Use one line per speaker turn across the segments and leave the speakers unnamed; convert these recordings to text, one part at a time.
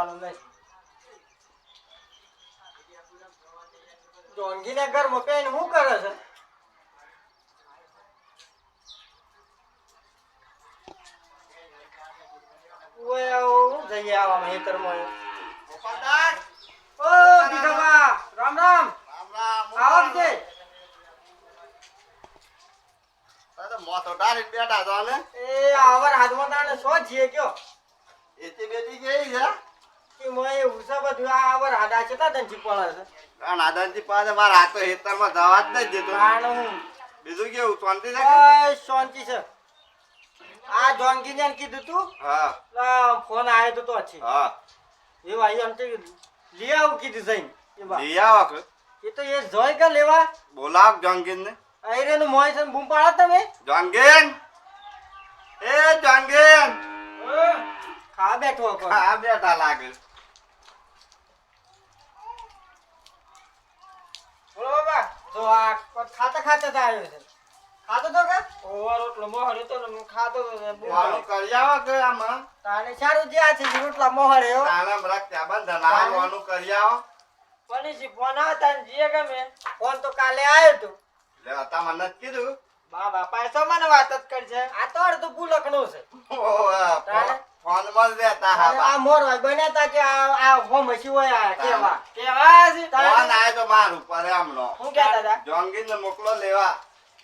આવવાનું નહીં. જોનગીને શું કરે છે? જઈએ આવા ખેતરમાં ઓ દીકરા રામ રામ.
રામ રામ
આવો છે
મોટો ડાળીને બેઠા છો ને
એ આવર હાથમાં તાણે સો જીએ કયો?
એથી બેટી કેવી છે?
મોય છે બધું આવર દંચી પડે છે
કારણ આદાનજી પાસે મારા હાથો હેતરમાં જવા જ નહીં દેતો બીજું કેવું શાંતિ છે
ઓય શાંતિ છે. આ જોનગીને એમ કીધું તું?
હા.
ફોન આવ્યો તો
હા.
એ ભાઈ એમ તો લઈ આવું કીધું જઈને એ બા
લઈ આવો
એ તો એ જોઈ કે લેવા?
બોલાવ જોંગીન ને
આયરેનું મોય છે બૂમ પાડો તમે.
જોંગીન એ જોંગીન
ખા બેઠો
આ બેઠા લાગે
બોલો બાબા જો આ ખાતા ખાતા તો આવ્યો છે. ખાતો તો કે? ઓવર રોટલો મોહરી તો હું ખાતો તો ને બૂમ
કરી આવો કે આમાં?
તાને સારું જે આ છે રોટલા મોહરે હો
બરાક ત્યાં બંધ નાવાનું કરી આવો.
પનીસી ફોન આવતા ને જીએ ગમે. ફોન તો કાલે આવ્યો તો.
લે તમે નથી કીધું.
બા બાપા તો મને વાત જ કરશે આ તો અડધું ભૂલકનું છે. તાણે?
ફોન જ રહેતા હા
અને
બા.
આ બન્યા તા કે આ આ હોમ હોય આ કેવા? કેવા છે?
ફોન આયો તો માર ઉપર આમનો
હું કહેતા હતા
જોંગીન ને મોકલો લેવા.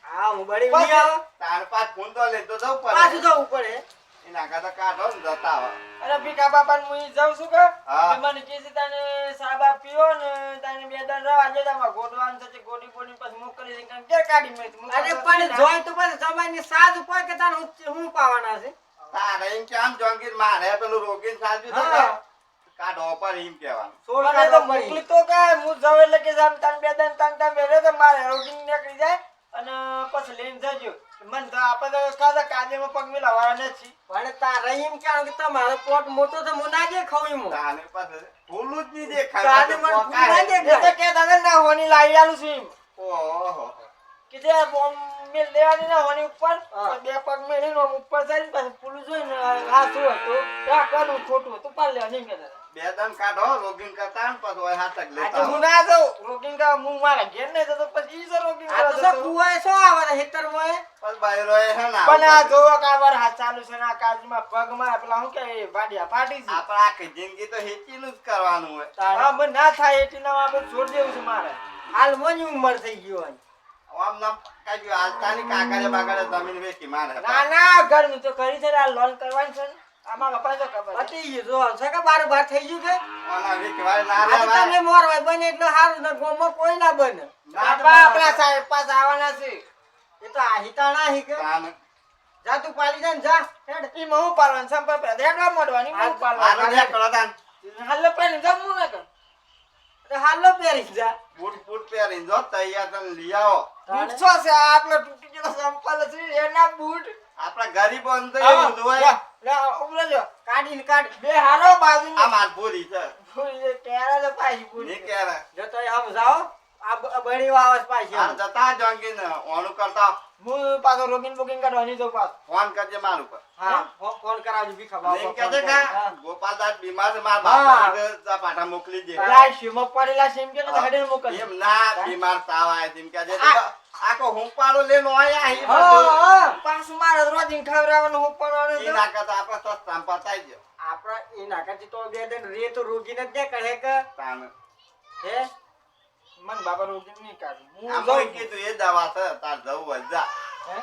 હા હું બળી નહીં આવો.
તાર પાછ ફોન તો લેતો જવું
પાછું
પડે
જવું પડે.
એના કરતા કાઢો ને જતા આવો.
અરે ભીખા બાપા હું જાઉં છું કે?
હા.
મને છે તને સાબા પીઓ ને તને બે દાન રવા દે તમારે ગોડવાનું ગોડી ગોડી પછી મોકલી દે કે કાઢી મેં અરે પણ જોઈ તો પછી જમાઈ સાજ ઉપર કે હું પાવાના છે?
તારે એમ કેમ જોંગીન મારે પેલું રોગીન સાજુ તો
હા.
કાઢો પર એમ કહેવાનું
સોળ તો મોકલી તો કે હું જાઉં એટલે કે જામ તને બે દાન તને તને બેરે તો મારે રોગી નીકળી જાય અને પછી લઈને જજો મન તો આપણે તો કાદા કાજેમાં પગ મિલાવવાના નથી પણ તારે એમ કે કે તમારો પોટ મોટો તો હું ના જે ખાવ એમ
તાને પાસે ફૂલું જ નહીં
તાને
દેખાય
મને
પોકાય.
ના દેખાય. એ તો કે દાદા ના હોની લાવી આલું છું એમ.
ઓહો.
કે જે બોમ મેલ દેવાની ના હોની ઉપર. બે પગ મેળીને આમ ઉપર જઈને પછી પુલું જોઈને આ શું હતું આ ખોટું હતું પાડ લેવા નહીં કહેતા
બે દન કાઢો રોગીન કરતા ને પછી ઓય હાથક લેતા.
આજે હું ના જાઉં. રોકીને કા હું મારા ઘેર નહીં જતો પછી ઈ જો રોકીને કરવા જતો.
પછી બાયરોએ હે ને
પણ આ
આવું
જોવો કે આ વાર હાથ ચાલુ છે ને કાજમાં પગમાં પેલા શું કે વાડિયા ફાટી છે.
આપણે આખી જિંદગી તો હેચીનું જ કરવાનું હોય.
હા, ના થાય એટલી ના આપણે છોડ દેવું છે મારે. હાલ મોની ઉંમર થઈ ગયો
આમ નામ કાંઈ આજ તાની કાકાને જમીન વેચી મારે.
ના ના ઘરનું તો કરી છે ને આ લોન કરવાની છે ને. આમાં કપાય તો ખબર પતી જો છે કે બાર બાર થઈ ગયું કે
આના વેચવાય ના
આ તમે મોરવાય બને એટલે સારું ને ગોમાં કોઈ ના બને. બાપા આપણા સાહેબ પાસે આવવાના છે. એ તો આ હિતાણા હી કે.
તાને.
જા તું પાલી જા ને જા. હેડ. ઈ હું પાલવાનું સંપર્ક પર હેડવા મોડવાની હું
હાથ
પાલવાનું
તાન.
હાલો પહેરી જમવું ના કર. હાલો પહેરી જા.
બૂટ બૂટ પહેરીને જો તૈયાર થઈને લઈ આવો.
બૂટ છે આ તૂટી ગયેલો સંપલ છે એના બૂટ.
આપણા ગરીબોને તો એવું જ હોય.
કાઢીને કાઢ. બે હારો બાજુ
આ માર પૂરી છે.
કેરા તો પાછી
બૂટની ક્યારે
જો તો આમ જાઓ. આ બ- બળી વાવસ પાછી
આ જતા જોંગીને. ઓણું કરતા.
હું પાછો રોગીન બુકિંગ કરવાની તો પાછો.
ફોન કરજે મારું પર
હા કરાવજો ભીખા
છે કે ગોપાલદાસ બીમાર છે મારા
હા.
બાપાને તો જા મોકલી દે
પેલા શિવમાં પડેલા છે એમ કે તો હેડે મોકલ
એમ ના બીમાર તાવ આવે છે એમ કહે છે આખો હુંપાડો લઈને આયા અહીં
હા,
બધું.
હા. પાછું મારે રોજિંગ ખવડાવવાનું હું પણ
ઈ કરતા આપણે સસ્તામાં પતાઈ દો.
આપણા એ નાકાથી તો બે દિન રે તો રોગી નથી કહે કે
તાને.
હે મન બાબા રોગી નહીં કાઢું હું
કીધું એ દવા છે તાર જવું હોય
હે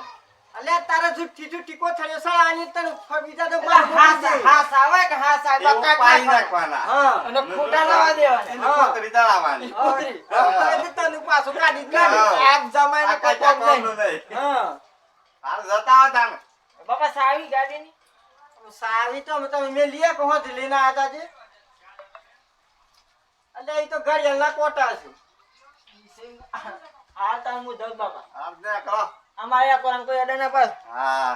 અલ્યા તારે જુઠ્ઠી જુઠ્ઠી કો થયો સાળા આની તને બીજા તો
એટલે હાસ હાસ આવે કે હાસ આવે
એવું પાઈ
નાખવાના.
હા
અને ખોટા લાવા દેવાના
દળાવવાની.
કોતરી. તો તને પાછું કાઢી. કાઢી.
આપ જમાઈને કોમ નહીં.
હા
હાલ જતા તાને.
બાપા સાવી ગાડીની
સાવી તો તમે મેં લીએ કહો જ લઈને આવ્યા હતા જે અલ્યા એ તો ઘડિયાળના કોટા છે
હાલ તો હું જાઉં બાપા
હાલ ને કરો.
અમારે આ કોરામ કોઈ અડાના પર
હા.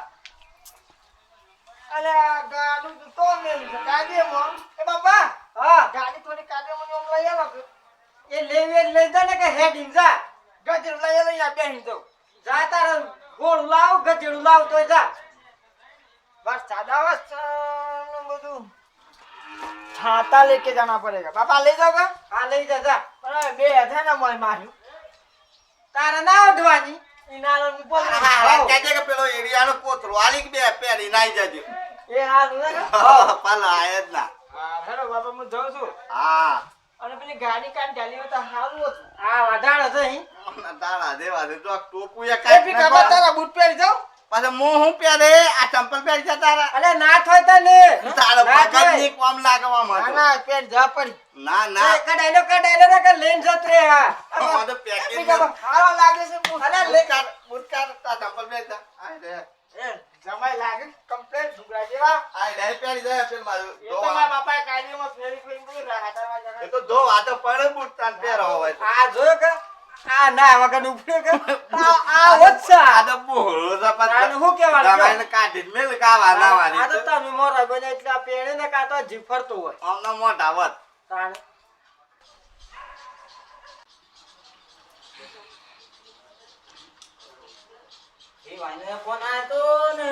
અલે ગાડું તો મેલ છે કાદે મો એ બાપા હા. ગાડી થોડી કાદે મો ઓમ લઈ આવો એ લેવે લઈ જા ને કે હેડ ઇંજા
ગજર લઈ લઈ આ બેહી જો
જા તાર ગોળ લાવ ગજર લાવ તો જા.
બસ સાદા બસ બધું.
છાતા લેકે જાના પડેગા બાપા લઈ જાઓ
હા લઈ જા જા.
પણ બે હજાર ના મળે માર્યું.
તારા ના
અડવાની. ઇનારો
એ હા નું? છું.
હા.
અને પેલી ગાડી કાન ડાલી તો હારું હતું.
આ
વાડાળ ટોપુ એ કાઈ
તારા બૂટ પહેરી જાવ
પાછા મોં હું પહેરે? આ ચંપલ પહેરી જા તારા?
અલે ના થોય તને
તારા
ના
ની કોમ લાગવા
ના ના પેર જા પડી.
ના ના.
એ કડાયલો કડાયલો કે લઈને જત રે હા.
આ તો પેકેજ
ભીખા લાગે છે.
અલે લે
લે કાઢ તા ચંપલ પહેરી જા. આય રે.
જમાઈ લાગે કમ્પ્લેટ ઢુકડા જેવા.
આય રે પહેરી જા પેલ મારું.
એ તો મારા બાપાએ કાયદેમાં ફેરી ફેરી બોલી રાહતામાં
એ તો પડે બૂટ તાન પહેરો હોય
આ જોયો કે આ ના વગર ઉપડ્યો કે આ આ ઓછા.
આ તો બોહળો છે
આને શું કહેવાનું? કયો?
કાઢી મેલ ગાવા ના
આ તો તમે મોરા બને એટલે આ પેણે ને કાતો જીભ હોય.
આમના મોઢા વત
તાણે. એ વાઈને ફોન આવ્યો તો ને.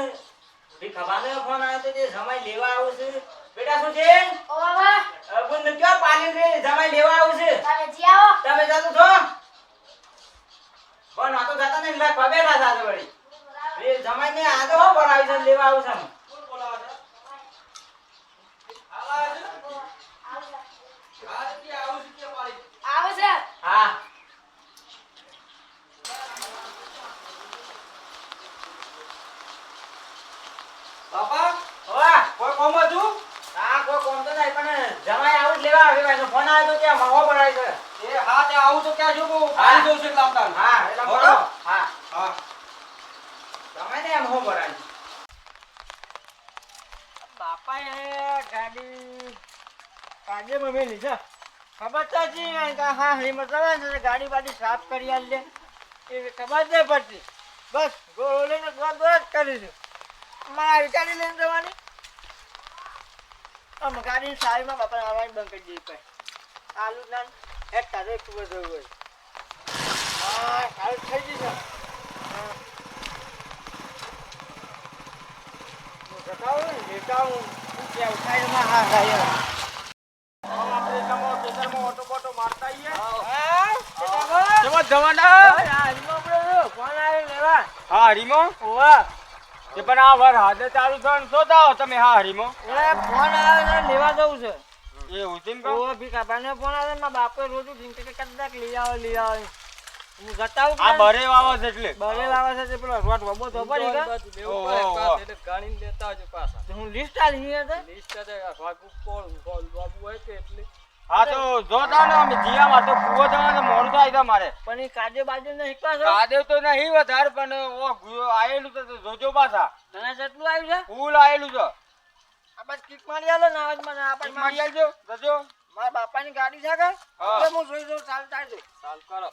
ભી ખબાને ફોન આવ્યો તો જે જમાઈ લેવા આવું છે. બેટા શું છે?
ઓ બાબા
અબુન ને ક્યાં પાલી રે? જમાઈ લેવા આવું છે?
તમે જી આવો.
તમે જાતો છો? પણ આ તો જતા ને પગે ના જાતો વળી. એ જમાઈ ને આ તો હો ભરાવી છે લેવા આવું છે આમ.
આવો છે
હા
બાપા
ઓવા
કોઈ કોમ હતું
હા કોઈ કોમ તો નહીં પણ જમાઈ આવું જ લેવા આવ્યો એનો ફોન આવ્યો તો ત્યાં મહો બોલાવી છે
એ હા તે આવું તો ક્યાં જો
હા.
પાણી જવું છે એટલે આવતા
હા એટલે
હો?
બોલો હા
હા
જમાઈ ને મહો બોલાવી
બાપાએ ગાડી કાજે મેલી છે ખબર તો કે હા ને ગાડી બાડી સાફ કરી આલ. એ ખબર નહીં પડતી બસ, ગોળો લઈને આવવાની બંધ કરી ખૂબ જ હોય. હા સારું થઈ ને લેટાવું હા આપણે તમારો ખેતરમાં ઓટો હા
હા હરીમો
ઓવા
એ પણ આ વાર હાથે ચાલુ થયો ને તમે હા હરીમો
ફોન આવે છે લેવા જવું છે
એ ઉસીમ કહો
ભીખા ભાઈને ફોન આવે મારા બાપે રોજ કે કદાચ લઈ આવો લઈ આવો હું જતા આવું
આ બરે વાવો છે એટલે
બરે લાવે છે તે પેલો રોટ વબો તો પડી ગયો
ઓહો, ઓહો.
તો હું લિસ્ટ આલી અહીંયા તો
હા તો જોતા ને અમે જીયામાં તો કૂવો જવાનું મોડું થાય છે મારે.
પણ એ કાજે બાજુ ને શીખવા છો?
તો નહીં વધારે પણ ઓ આયેલું તો તો જોજો પાછા.
તને કેટલું આવ્યું છે?
ફૂલ આયેલું છે.
આ બસ કિક મારી આલો ને આવાજ મને આ
એક મારી આલજો જજો.
મારા બાપાની ગાડી છે કે?
હા.
એટલે હું જોઈ જોઉં ચાલ ચાલ
ચાલ કરો.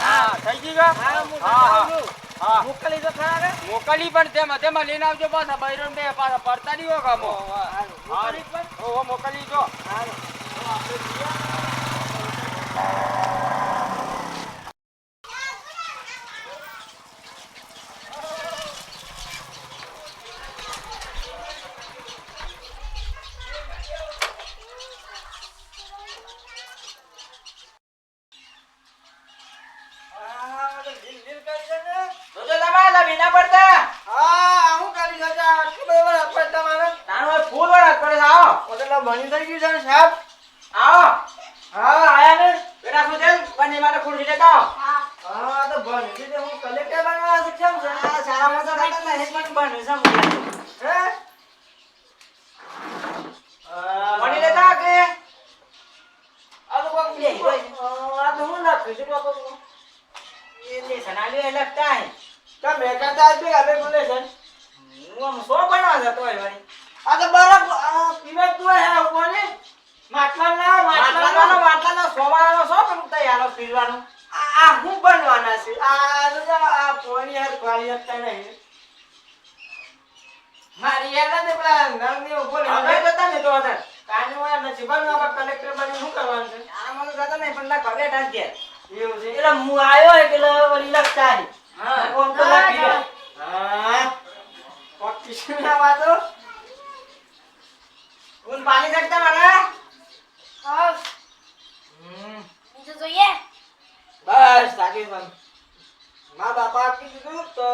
હા થઈ ગઈ કા
હા હું
હા,
છું. મોકલી તો ખરા કે?
મોકલી પણ તેમાં તેમાં લઈને આવજો પાછા બૈરણ બે પાછા પડતા નહીં હો કામો
હારું. મોકલી પણ?
મોકલી જો.
હા, તો ઢીલ ઢીલ કરી છે ને?
જોજો જમાઈ લા બીના પડતા
હા, હું કરી છે તે આટલું બધું વાર આપે તમારે?
તાનો ફૂલ વળત પડે આવો
પોતે ભણી થઈ ગયું છે સાહેબ
આવો.
હા આયા ને.
બેટા શું છે બંને માટે ખુરશી લેતા
હા
તો છે તે હું કલેક્ટર બનવા સક્ષમ છે.
આ સારા મજા કાઢતા નહીં પણ છે મુલા.
હે?
મળી લેતા કે? આ તો કોક લે
આ તો હું નાખી છું હું.
એ લે સનાલી એ લગતા હે
તો મેં કહેતા હતી હવે બોલે છે
હું સો બનવા જતો હોય વળી?
આ તો બરાબર પીવે તું હે કોને માટલા
સોમાનો સો પણ તૈયાર પીરવાનું
આ હું બનવાના છે. આ આ પોણી હાથ પાણી હતા નહીં. મારી યાર ને પેલા નળની ઉપર
હવે જતા ને તો હતા
કાને હોય નથી બનવા કલેક્ટર બની શું કરવાનું છે?
આ મને જતા નહીં પણ ના ઘરે ઢાંકી દે
એવું છે? એટલે હું આવ્યો એટલે વળી લખતા
હા.
કોણ તો લખી. હા. કોક કિસ્મના વાતો.
ઉન પાણી શકતા મારા
આવ
હમ.
બીજું જોઈએ
બસ મને. મા બાપા કીધું તો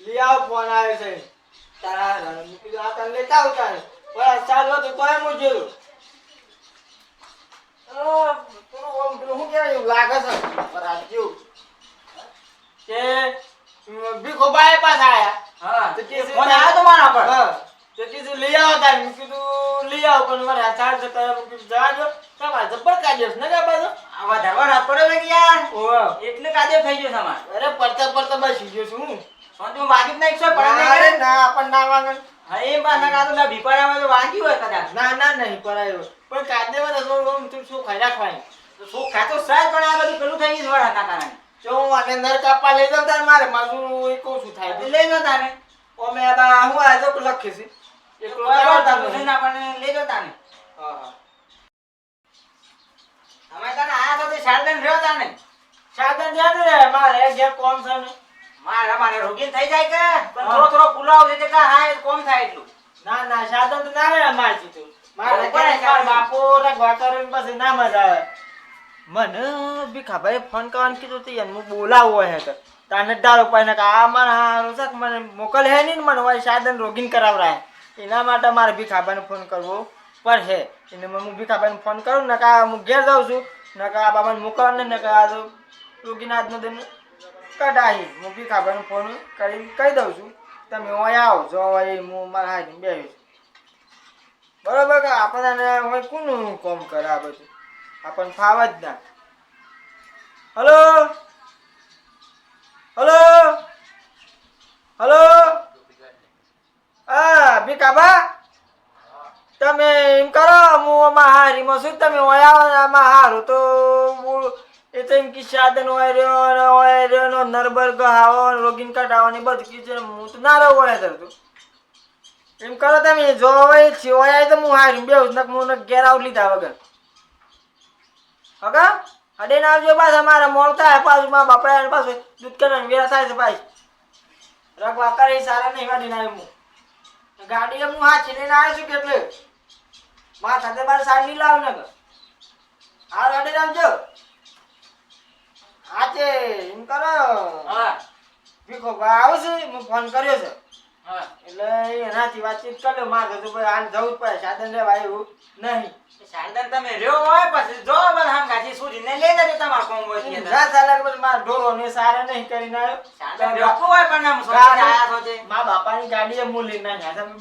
લઈ આવ ફોન આવે છે. તારા ઘરે. મેં કીધું આ તને લેતા આવું તારે બસ ચાલો તો તોય હું જોયું. શું કહેવાય એવું લાગે છે. જેવું કે ભીખોબાએ પાછા આયા.
હા
તો કે
ફોન આવ્યો તો મારા પર?
હા. તો કીધું લઈ આવો તારે? મેં કીધું લઈ આવો પણ મારે ચાર્જ કરે મેં કીધું જવા દો તમારે જબ્બર કાઢ્યો છે ને કા બાજુ
આ વધારવા રાત પડે છે કે યાર
ઓહ
એટલે કાદે થઈ ગયો સમાજ
અરે પડતા પડતા બસ ગયો છું. હું
તું વાગી જ નહીં એકસો પડે
અરે ના પણ ના વાગણ
હા એ ના કાદો ના ભીપાડામાં તો વાગ્યું હોય કદાચ.
ના ના નહીં પરાયો. પણ કાદે માં થોડું ઓમ તું શું ખાઈ રાખવાની?
તો શું ખાતો સાહેબ પણ આ બધું પેલું થઈ ગયું વળાના કારણે.
જો હું આને નર કાપા લઈ જાઉં તારે મારે મારું એ કહું છું થાય
લઈ જાઉં તાને
ઓ મેં આ બા હું આ જો લખી છે એકલો
આપણને લઈ જાઓ તાને
હા હા.
અમે તને આયા તો તે શારદાને રહ્યો તાને
સાધન જાને રે મારે ઘેર કોમ છે ને.
મારે મારે રોગીન થઈ જાય કે? પણ થોડો થોડો પુલાવ છે કે હા કોમ થાય એટલું.
ના ના સાધન તો ના રે મારે સીધું મારે ઘેર બાપો ને ગોતરે પછી ના મજા આવે. મને બી ખબર ફોન કરવાનું કીધું તો એને બોલાવો હે તો. તાને ડાળો પાઈને કે આ મારા હારું છે મને મોકલ હે નહીં ને મને વાય સાધન રોગીન કરાવરાય. એના માટે મારે ભીખાભાઈને ફોન કરવો પડે એને હું ભીખાભાઈને ફોન કરું ને કા હું ઘેર જાઉં છું. ને કા આ બાબાને મોકલવા ને નકા આ તો રોગીના આજનો દિન કઢાઈ હું ભીખાભાઈને ફોન કરીને કહી દઉં છું. તમે હોય આવો, જો હોય હું મારા હાથે બે છું. બરાબર કે આપણને હોય કોનું કોમ કરે આ બધું? આપણને ફાવ જ ના. હલો? હલો? હલો? હા ભીખાબા તમે એમ કરો, હું હારીમાં શું તમે આમાં હારું તો એ તો એમ કે સાધન હોય રહ્યો, ને હોય રહ્યો, ને નરબર ગહાવો રોગીન કઢાવો ને બધું કીધું હું તો ના રહું હોય ધરતું એમ કરો તમે, જો હોય તો હું હારી બે નક હું ઘેર આવું લીધા વગર. હકા અડે ના આવજો પાછા, મારે મોડતા પાછું મારા બાપડા પાછું દૂધ કરવાનું વેરા થાય છે ભાઈ રગવા કરે સારા નહીં વાડી ના હું. ગાડી હું હાચી લઈને આવ્યો છું કેટલે મારા સાથે બાર સાડી લાવ ને હા અડે હા હાચે એમ કરો.
હા.
ભીખો ભાઈ આવશે હું ફોન કર્યો છે.
હા.
એટલે એનાથી વાતચીત કર્યો મારે તો ભાઈ હાલ જવું જ પડે. સાધન લેવા એવું નહીં.
સાધન તમે રહ્યો હોય પછી જો બધા આમ ગાજી સુધીને લઈ જજો તમારે કોમ હોય
જા ચાલે પછી મારા ઢોરો ને સારા નહીં કરીને આવ્યો સાધન
રોકવું હોય પણ આમ સોચી આયા સોચે
મા બાપાની ગાડીએ મૂલી ના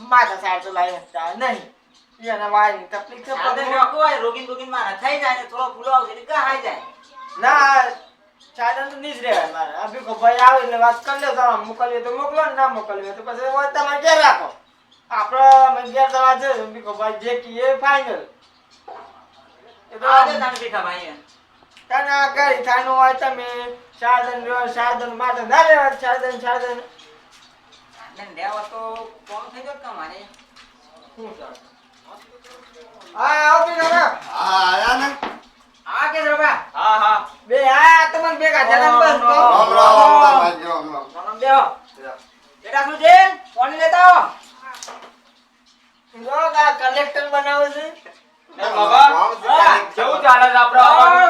માથા સાહેબ તો લાવી શકતા નહીં. એના વાયરની તકલીફ છે
રોકવું હોય રોગીન રોગીન મારા થઈ જાય ને થોડો ફૂલો આવશે એટલે ગહાઈ જાય.
ના સાધન તો જ રહેવાય મારે. આ ભીખો ભાઈ આવે એટલે વાત કરી લે તમે મોકલીએ તો મોકલો ને ના મોકલીએ તો પછી હોય તમે ઘેર રાખો. આપણે અમે ઘેર દવા છે ભીખો ભાઈ જે કીએ ફાઇનલ એ તો
આજે તમે ભીખાભાઈ.
તને આ ઘરે થાનું હોય તમે સાધન રહ્યો સાધન માટે ના રહેવા સાધન સાધન.
સાધન લેવા તો કોમ થઈ ગયો તમારે?
શું ચાલે? હા આવતી દાદા
હા આયા ને?
આ કે રબા
હા હા.
બે આ તમને ભેગા થયા હતા ને
રામ રામ રામ રામ રામ રામ.
નરમ બેહો બેટા શું છે? કોને લેતા આવો.
જો આ કલેક્ટર બનાવે છે.
એ બાબા
કોણ છે?
હા.
કેવું ચાલે છે આપડે
ઓ,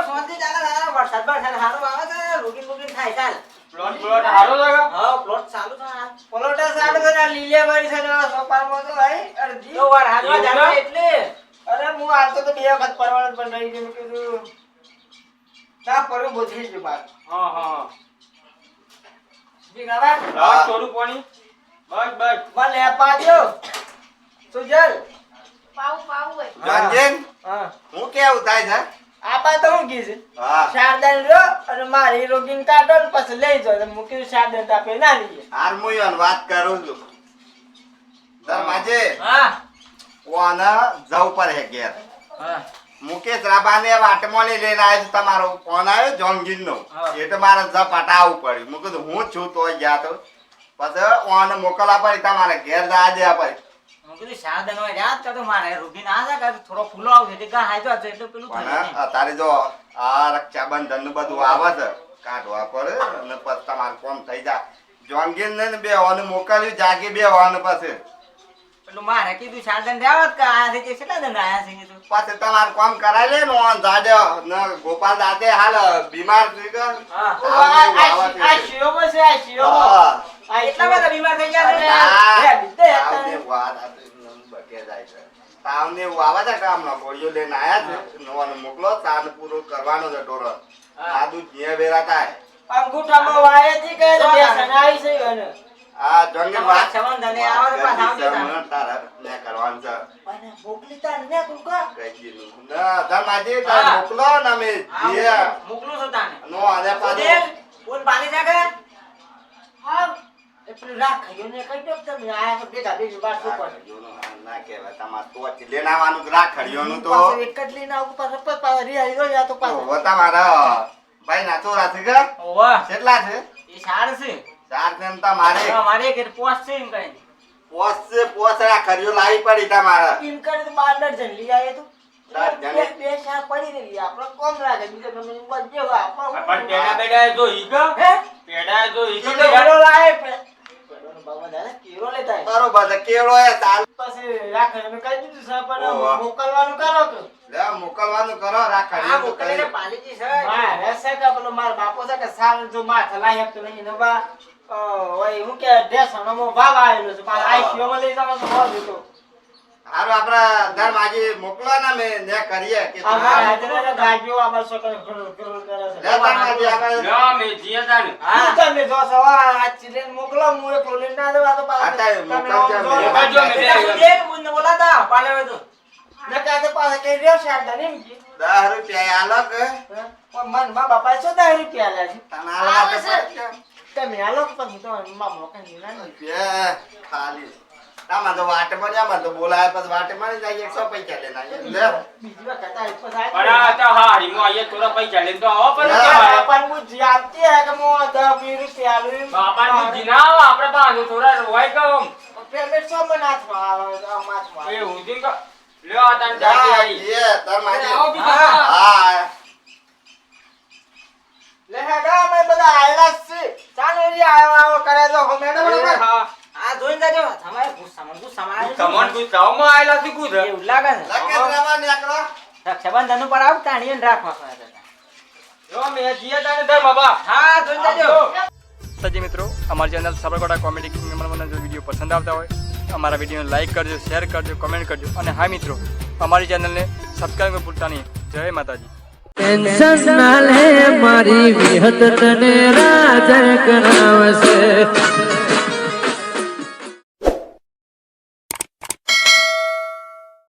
શાંતિ ચાલે ચાલે. વરસાદ વરસાદ સારું આવે છે રોગીન બોગીન થાય ચાલ.
પ્લોટ પ્લોટ હારો છે
હા પ્લોટ ચાલુ છે. આ.
પલોટા છે ને લીલે વાળી છે ને આ સોપારમાં તો ભાઈ અડધી
જો વાર હાથમાં
એવું
એટલે.
અરે હું આવતો તો બે વખત પરવાનત પણ રહી ગયો કીધું ના બહુ થઈ ગયું બાર
હા હા.
જી ખાવા?
લાવ થોડું પાણી. બસ બસ.
મને પાડ્યો સુજલ.
પાવું પાવું હોય.
જાનજીન,
હા.
હું કેવું થાય છે
આ બા તો હું કીધું
હા.
શારદાન લો અને મારી રોગીન કાઢો ને પછી લઈ તો મૂકી કીધું શારદાન તો આપણે ના લઈએ.
હાર મુયન વાત કરું છું. ધર્માજે
હા.
જવ પર પડે ઘેર.
હા.
મુકેશ રાબાને વાટમોની લઈને આવ્યો છું. તમારો ફોન આવ્યો જોનગીરનો
હા.
એટલે મારે જ પટાવવું પડ્યું. મેં કીધું હું છું તોય ગયા તો. પછી ઓને મોકલા પડી તમારે ઘેર જવા દેવા પડી.
હું કીધું સાધન હોય યાદ કરતો મારે રોગીન આ જા થોડો ફૂલો આવશે એટલે ગા હાજો છે એટલે પેલું
પણ
જાય
જો આ રક્ષાબંધનનું બધું આવે છે કાઢવા પર અને પછી તમારે કોમ થઈ જાય. જોંગીન ને બે ઓને મોકલ્યું જાગી બે ઓને પછી.
પેલું મારે કીધું દંડ આવ્યા કે કે કેટલા દંડ આયા છે? કીધું.
પાછું તમારું કામ કરાય લે ને ને ગોપાલ દાદે હાલ બીમાર થઈ ગયો.
હા.
આ- આ- આ- આ શિયોમાં છે, આ શિયોમાં.
હા.
આ
એટલા બધા બીમાર થઈ ગયા છે
હા.
લે, લીધે હતા.
તાવને વાત આ તો એમ બકે જાય છે. તાવને એવું આવા તા કે હમણાં ગોળીઓ લઈને આયા છે? નવાનો મોકલો તાન પૂરો કરવાનો છે ઢોરો આદુ જે વેરા થાય.
અંગૂઠામાં વાયેથી કે બે. સનાઈ છે.
આ જંગી વાત.
અને આવા તો પાછા આવજો તાણ.
સમણ તારા ને કરવાનું છે.
અને મોકલી તાર ને
કઈ દીધું. ના તાર માજી તાર મોકલો ને
મોકલું- છું તાને.
નો આને પાછો.
બોલ પાણી નાખે.
હા.
એ પેલું રાખાયો ને દો તમે આયા ભેગા ભેગી વાત શું પડે.
ના કહેવાય. તમારે તો કે રાખડીઓનું તો?
એક જ લઈને આવું પાછો પછી પાછો યા તો પાછો.
ઓહો, તમારા ભાઈ ના ચોરા છે કે?
ઓવા.
કેટલા છે?
એ સાર છે.
ચાર તેમ તમારે?
અમારે એક પોસ છે એમ કઈ.
પોસ છે પોસ રાખડીઓ લાવી પડી તમારે.
એમ કરે તો બાર દર્જન લઈ આયે તું. બે- બે શાક પડી રહેલી. આપણે કોમ રાખે બીજો તમે બધે
પણ પેડા બેડા જો ઈ કે?
હે?
પેડા જો ઈ
ઈ
કે
તો પેલો લાવે પે- પેલોનો બાબા દાદા કેરો લેતા આય.
બરોબર છે કેવડો એ ચાલ
પછી રાખે અમે કહી દીધું પણ મોકલવાનું કરો તો.
લે મોકલવાનું કરો
આ
રાખડીઓ
મોકલીને પાલીજી છે.
હા છે કે પેલો મારો બાપો છે કે સાલ જો માથે લાય શકતો નહીં ને બા અ, ઓય હું કે ઢેસણોમાં વાવ આવેલો છે આઈ આઈસીયુમાં લઈ જવાનો.
હારું આપડા ધર માજી મોકલો ને અમે ને કરીએ કે
આ મારા હાથે ગાડીઓ આમાં છોકરા ઘર- ઘર કરે છે.
લે તાર માજી આગળ.
લ્યો મે જીએ તાને
શું તમે જો છો? આ ચીલીને મોકલો હું એકલો લઈને ના જવા તો પાછા તમે
બોલાતા પાલે તો.
ને રહ્યો ને
રૂપિયા આલો કે?
પણ મનમાં બાપાએ શું દસ રૂપિયા આલ્યા છે?
તને આલવા તો
તમે આલો મામલો ના
ખાલી. આમાં તો વાટે મળી આમાં તો બોલાય પછી વાટે મળી જાય એકસો પૈસા લેના લે
બીજી વખત આવી પછી
પણ આ તો હારી મો આયે થોડા પૈસા તો આવો પણ
ના,
હે કે હું દસ વીસ રૂપિયા આલું એમ.
બાપાને બુદ્ધિ ના આવે આપણે પાસે થોડા હોય કે
પેમેન્ટ સો
લ્યો આ તાન આઈ.
જે, તાર માજી.
હા.
લે હેડો, અમે બધા આવેલા જ છીએ. ચાલો એરી આવો આવો કરે તો મેડમ
હા.
આ તમારે ગુસ્સામાં ગુસ્સામાં આવી
તમોન આયેલા છે કુદ.
એવું લાગે છે.
લખે દ્રવા નીકળો.
રક્ષાબંધન ઉપર આવ તાણીને રાખવા પડે
મે જીએ તાને ધર બાબા.
હા જોઈને જાજો.
સજી મિત્રો અમારી channel Sabarkota comedy king video પસંદ આવતા હોય અમારા વિડીયોને લાઈક કરજો શેર કરજો કમેન્ટ કરજો. અને હા મિત્રો અમારી ચેનલને સબસ્ક્રાઈબ ભૂલતા નહીં. જય માતાજી.
ટેન્શન ના લે મારી વિહત તને રાજ કરાવશે.